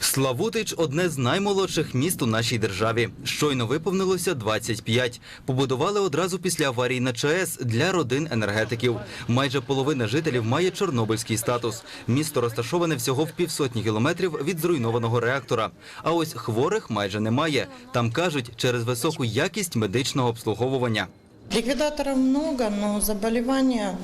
Славутич одне з наймолодших міст у нашій державі. Щойно виповнилося 25. Побудували одразу після аварії на ЧАЕС для родин енергетиків. Майже половина жителів має чорнобильський статус. Місто розташоване всього в півсотні кілометрів від зруйнованого реактора. А ось хворих майже немає. Там кажуть, через високу якість медичного обслуговування. Ликвидаторов много, но заболевания,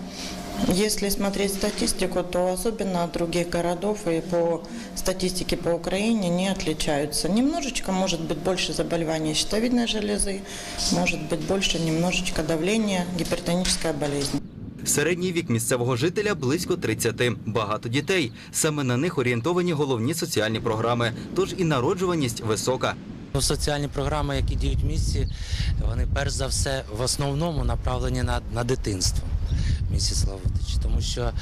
если смотреть статистику, то особенно от других городов и по статистике по Украине не отличаются. Немножечко может быть больше заболеваний щитовидной железы, может быть больше немножечко давления, гипертоническая болезнь. Середній вік місцевого жителя близько 30. Багато дітей. Саме на них орієнтовані головні соціальні програми. Тож і народжуваність висока. Ну, Соціальні програми, які діють в місті, вони перш за все в основному направлені на, на дитинство в місті Славутич. Тому що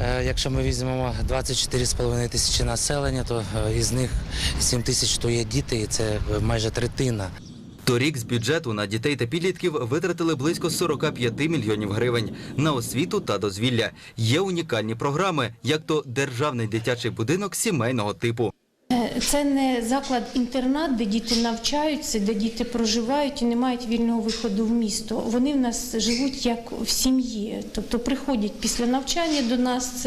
е, якщо ми візьмемо 24,5 тисячі населення, то е, із них 7 тисяч то є діти, і це майже третина. Торік з бюджету на дітей та підлітків витратили близько 45 мільйонів гривень на освіту та дозвілля. Є унікальні програми, як то державний дитячий будинок сімейного типу. Це не заклад-інтернат, де діти навчаються, де діти проживають і не мають вільного виходу в місто. Вони в нас живуть як в сім'ї. Тобто приходять після навчання до нас,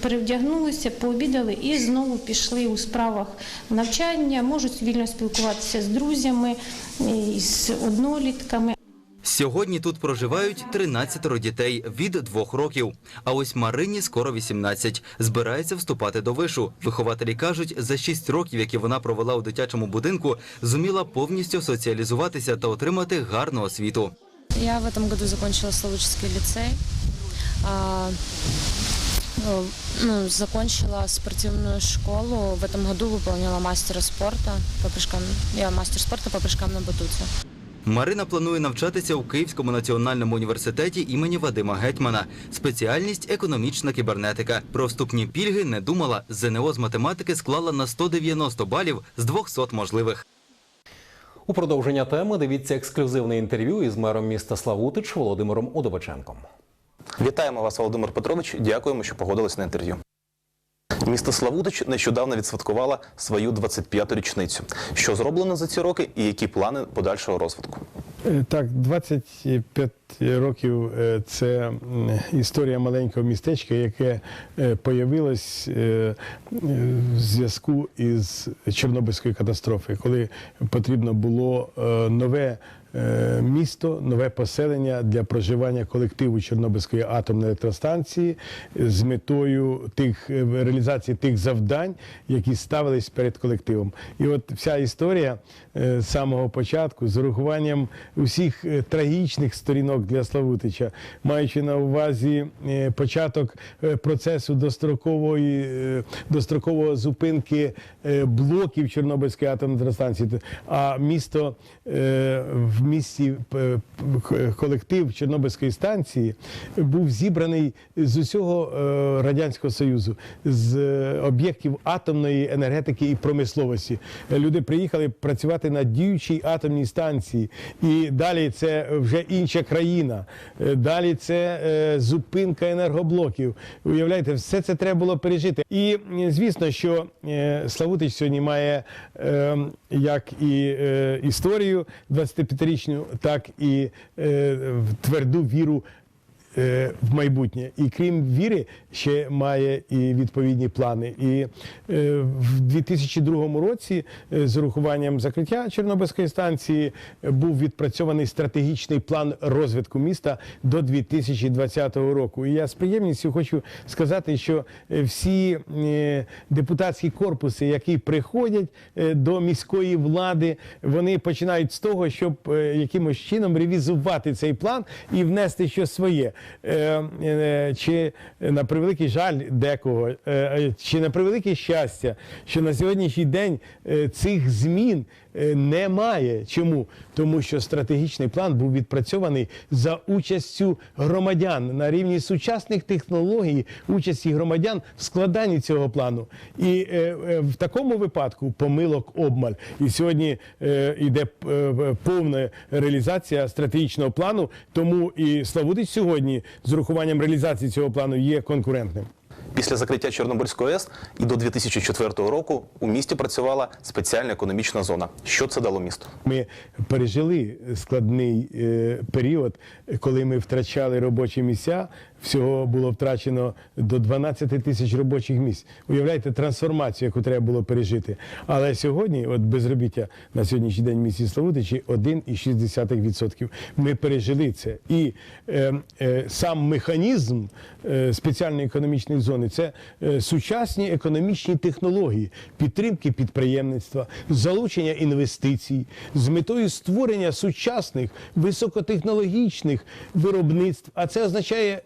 перевдягнулися, пообідали і знову пішли у справах навчання, можуть вільно спілкуватися з друзями, з однолітками. Сьогодні тут проживають 13 дітей від двох років. А ось Марині скоро 18. Збирається вступати до вишу. Вихователі кажуть, за 6 років, які вона провела у дитячому будинку, зуміла повністю соціалізуватися та отримати гарну освіту. Я в этом году закончила Словоческий лицей. А, ну, ну, закончила спортивную школу. В этом году выполнила мастера спорта по прыжкам. Я мастер спорта по прыжкам на батуте. Марина планує навчатися у Київському національному університеті імені Вадима Гетьмана. Спеціальність економічна кібернетика. Про вступні пільги не думала. ЗНО з математики склала на 190 балів з 200 можливих. У продовження теми дивіться ексклюзивне інтерв'ю із мером міста Славутич Володимиром Удовиченком. Вітаємо вас, Володимир Петрович. Дякуємо, що погодились на інтерв'ю. Місто Славутич нещодавно відсвяткувало свою 25-ту річницю. Що зроблено за ці роки і які плани подальшого розвитку? Е, Так, 25 років е, це історія маленького містечка, яке е, появилось в зв'язку із Чорнобильською катастрофою, коли потрібно було нове. Е, Місто, нове поселення для проживання колективу Чорнобильської атомної електростанції з метою тих е, реалізації тих завдань, які ставились перед колективом. І от вся історія е, з самого початку з урахуванням усіх трагічних сторінок для Славутича, маючи на увазі початок процесу дострокової дострокового зупинки блоків Чорнобильської атомної електростанції, а місто е, в місті е, колектив Чорнобильської станції був зібраний з усього е, радянського союзу, з е, об'єктів атомної енергетики і промисловості. Люди приїхали працювати на діючій атомній станції, і далі це вже інша країна. Далі це зупинка енергоблоків. Уявляєте, все це треба було пережити. І звісно, що Славутич сьогодні має ем, як і історію 25 історичну, так і е, в тверду віру в майбутнє. І крім віри, ще має і відповідні плани. І е, в 2002 році, е, з урахуванням закриття Чорнобильської станції, е, був відпрацьований стратегічний план розвитку міста до 2020 року. І я з приємністю хочу сказати, що е, всі е, депутатські корпуси, які приходять е, до міської влади, вони починають з того, щоб е, якимось чином ревізувати цей план і внести щось своє. Е, е, чи на превеликий жаль декого, е, е, чи на превелике щастя, що на сьогоднішній день е, цих змін е, немає. Чому? Тому що стратегічний план був відпрацьований за участю громадян на рівні сучасних технологій, участі громадян в складанні цього плану. І е, е, в такому випадку помилок обмаль. І сьогодні е, йде е, повна реалізація стратегічного плану. Тому і Славутич сьогодні з урахуванням реалізації цього плану є конкурентним. Після закриття Чорнобильської АЕС і до 2004 року у місті працювала спеціальна економічна зона. Що це дало місту? Ми пережили складний е, період, коли ми втрачали робочі місця. Всього було втрачено до 12 тисяч робочих місць. Уявляєте, трансформацію, яку треба було пережити. Але сьогодні, от безробіття на сьогоднішній день в місті Славутичі 1,6%. Ми пережили це. І е, е, сам механізм е, спеціальної економічної зони це е, сучасні економічні технології, підтримки підприємництва, залучення інвестицій з метою створення сучасних високотехнологічних виробництв. А це означає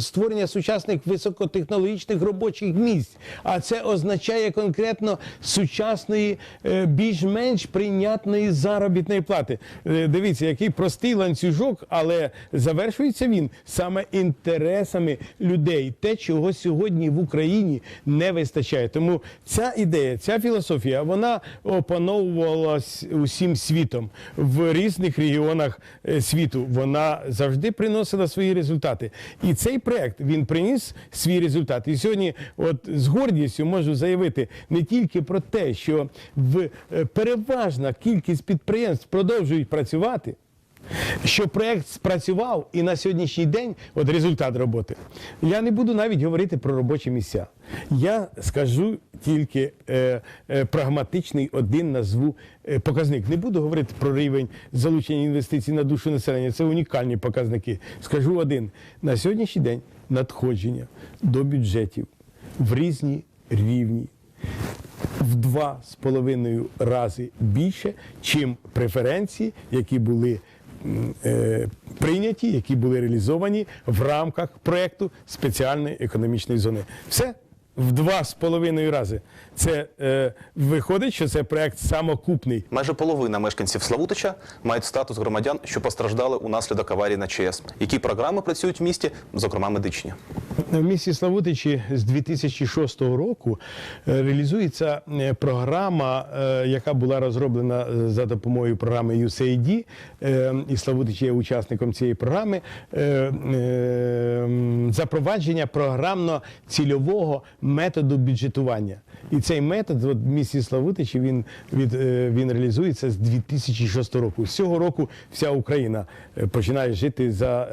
створення сучасних високотехнологічних робочих місць. А це означає конкретно сучасної, е, більш-менш прийнятної заробітної плати. Е, Дивіться, який простий ланцюжок, але завершується він саме інтересами людей. Те, чого сьогодні в Україні не вистачає. Тому ця ідея, ця філософія, вона опановувалась усім світом в різних регіонах е, світу. Вона завжди приносила свої результати. І цей проект він приніс свій результат. І сьогодні, от з гордістю можу заявити не тільки про те, що в е, переважна кількість підприємств продовжують працювати. Що проект спрацював і на сьогоднішній день от результат роботи. Я не буду навіть говорити про робочі місця. Я скажу тільки е, е, прагматичний один назву е, показник. Не буду говорити про рівень залучення інвестицій на душу населення. Це унікальні показники. Скажу один: на сьогоднішній день надходження до бюджетів в різні рівні в два з половиною рази більше, чим преференції, які були прийняті, які були реалізовані в рамках проєкту спеціальної економічної зони. Все в два з половиною рази. Це е, виходить, що це проект самокупний. Майже половина мешканців Славутича мають статус громадян, що постраждали унаслідок аварії на ЧАЕС. Які програми працюють в місті, зокрема медичні? В місті Славутичі з 2006 року е, реалізується е, програма, е, яка була розроблена за допомогою програми USAID, і Славутич є учасником цієї програми. Запровадження програмно-цільового методу бюджетування. І цей метод от, в місті Славутичі він, від, він реалізується з 2006 року. З цього року вся Україна починає жити за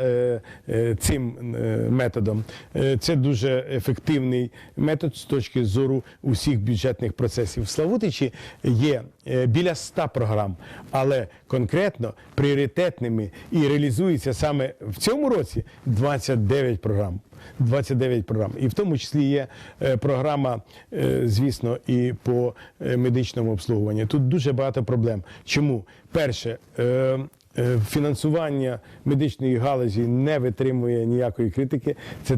цим методом. Е, Це дуже ефективний метод з точки зору усіх бюджетних процесів. В Славутичі є е, біля 100 програм, але конкретно пріоритетними і реалізується саме в цьому році 29 програм. 29 програм. І в тому числі є е, програма, звісно, і по медичному обслуговуванню. Тут дуже багато проблем. Чому? Перше, фінансування медичної галузі не витримує ніякої критики. Це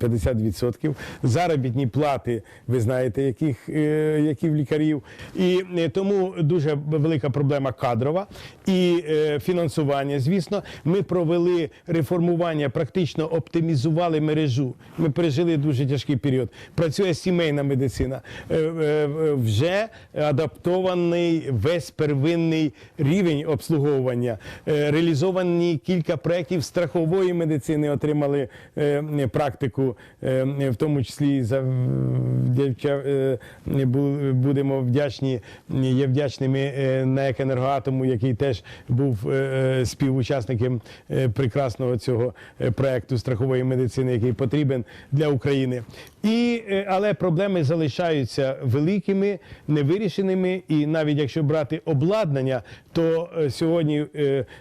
37-50%. Заробітні плати, ви знаєте, яких, е, які в лікарів. І е, тому дуже велика проблема кадрова і е, фінансування. Звісно, ми провели реформування, практично оптимізували мережу. Ми пережили дуже тяжкий період. Працює сімейна медицина. Вже адаптований весь первинний рівень обслуговування. Реалізовані кілька проєктів страхової медицини, отримали практику, е, в тому числі за е, бу- будемо вдячні, є вдячними е, НЕК «Енергоатому», який теж був співучасником прекрасного цього проекту страхової медицини, який потрібен для України. І, але проблеми залишаються великими, невирішеними, і навіть якщо брати обладнання, то сьогодні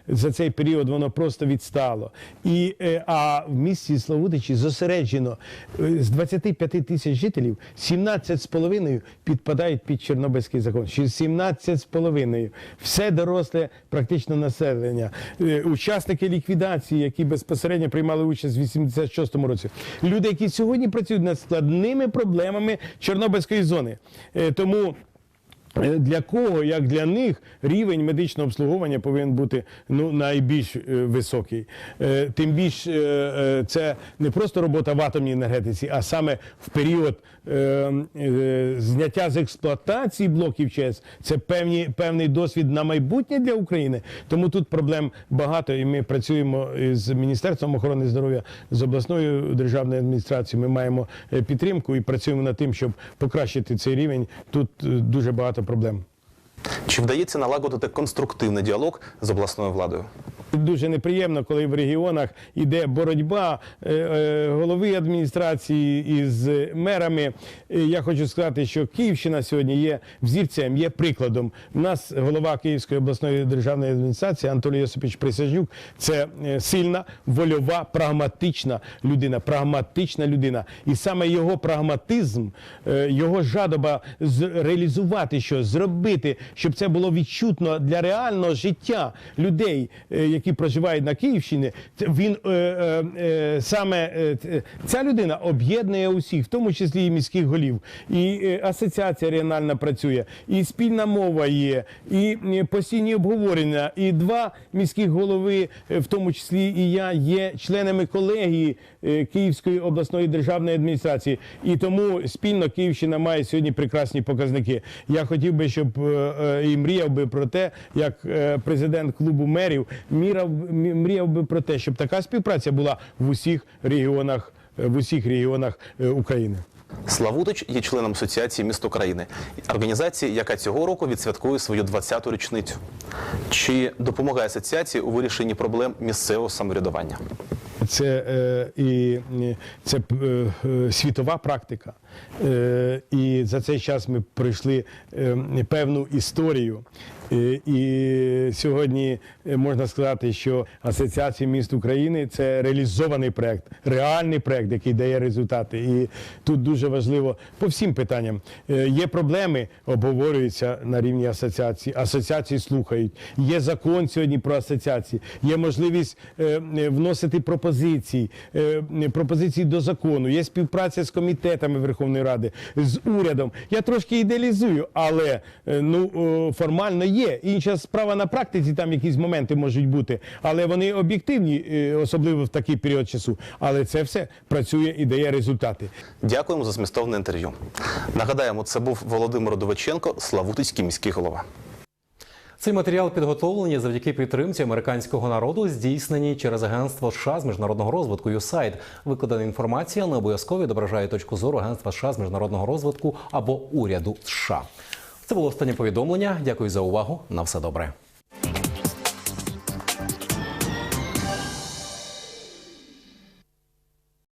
за цей період воно просто відстало. І, а в місті Славутичі зосереджено е, з 25 тисяч жителів 17,5 підпадають під Чорнобильський закон. Ще 17,5. Все доросле практично населення. Е, Учасники ліквідації, які безпосередньо приймали участь в 86-му році. Люди, які сьогодні працюють над складними проблемами Чорнобильської зони. Е, Тому Для кого, як для них, рівень медичного обслуговування повинен бути ну, найбільш е, високий. Е, Тим більш е, е, це не просто робота в атомній енергетиці, а саме в період е, е, зняття з експлуатації блоків ЧАЕС. Це певні, певний досвід на майбутнє для України. Тому тут проблем багато, і ми працюємо з Міністерством охорони здоров'я, з обласною державною адміністрацією. Ми маємо е, підтримку і працюємо над тим, щоб покращити цей рівень. Тут е, дуже багато проблем. Чи вдається налагодити конструктивний діалог з обласною владою? Дуже неприємно, коли в регіонах йде боротьба е, е, голови адміністрації із мерами. Е, Я хочу сказати, що Київщина сьогодні є взірцем, є прикладом. У нас голова Київської обласної державної адміністрації Анатолій Йосипович Присяжнюк це сильна, вольова, прагматична людина. Прагматична людина. І саме його прагматизм, його жадоба реалізувати щось, зробити, щоб це було відчутно для реального життя людей, е, які проживають на Київщині. Він е, е, е, саме е, ця людина об'єднує усіх, в тому числі і міських голів. І е, асоціація регіональна працює, і спільна мова є, і е, постійні обговорення. І два міських голови, е, в тому числі і я, є членами колегії е, Київської обласної державної адміністрації. І тому спільно Київщина має сьогодні прекрасні показники. Я хотів би, щоб е, е, і мріяв би про те, як е, президент клубу мерів міряв, мі- мріяв би про те, щоб така співпраця була в усіх регіонах, е, в усіх регіонах е, України. Славутич є членом Асоціації міст України, організації, яка цього року відсвяткує свою 20-ту річницю. Чи допомагає асоціації у вирішенні проблем місцевого самоврядування? Це е, і це е, е, світова практика. І за цей час ми пройшли певну історію. І сьогодні е, можна сказати, що Асоціація міст України це реалізований проект, реальний проект, який дає результати. І тут дуже важливо по всім питанням. Е, Є проблеми, обговорюються на рівні асоціації. Асоціації слухають. Є закон сьогодні про асоціації. Є можливість е, вносити пропозиції, пропозиції до закону. Є співпраця з комітетами Верховної Ради, з урядом. Я трошки ідеалізую, але ну формально є. Інша справа на практиці, там якісь моменти можуть бути, але вони об'єктивні, е, особливо в такий період часу. Але це все працює і дає результати. Дякуємо за змістовне інтерв'ю. Нагадаємо, це був Володимир Довиченко, Славутицький міський голова. Цей матеріал підготовлені завдяки підтримці американського народу, здійснені через агентство США з міжнародного розвитку USAID. Викладена інформація не обов'язково відображає точку зору агентства США з міжнародного розвитку або уряду США. Це було останнє повідомлення. Дякую за увагу. На все добре.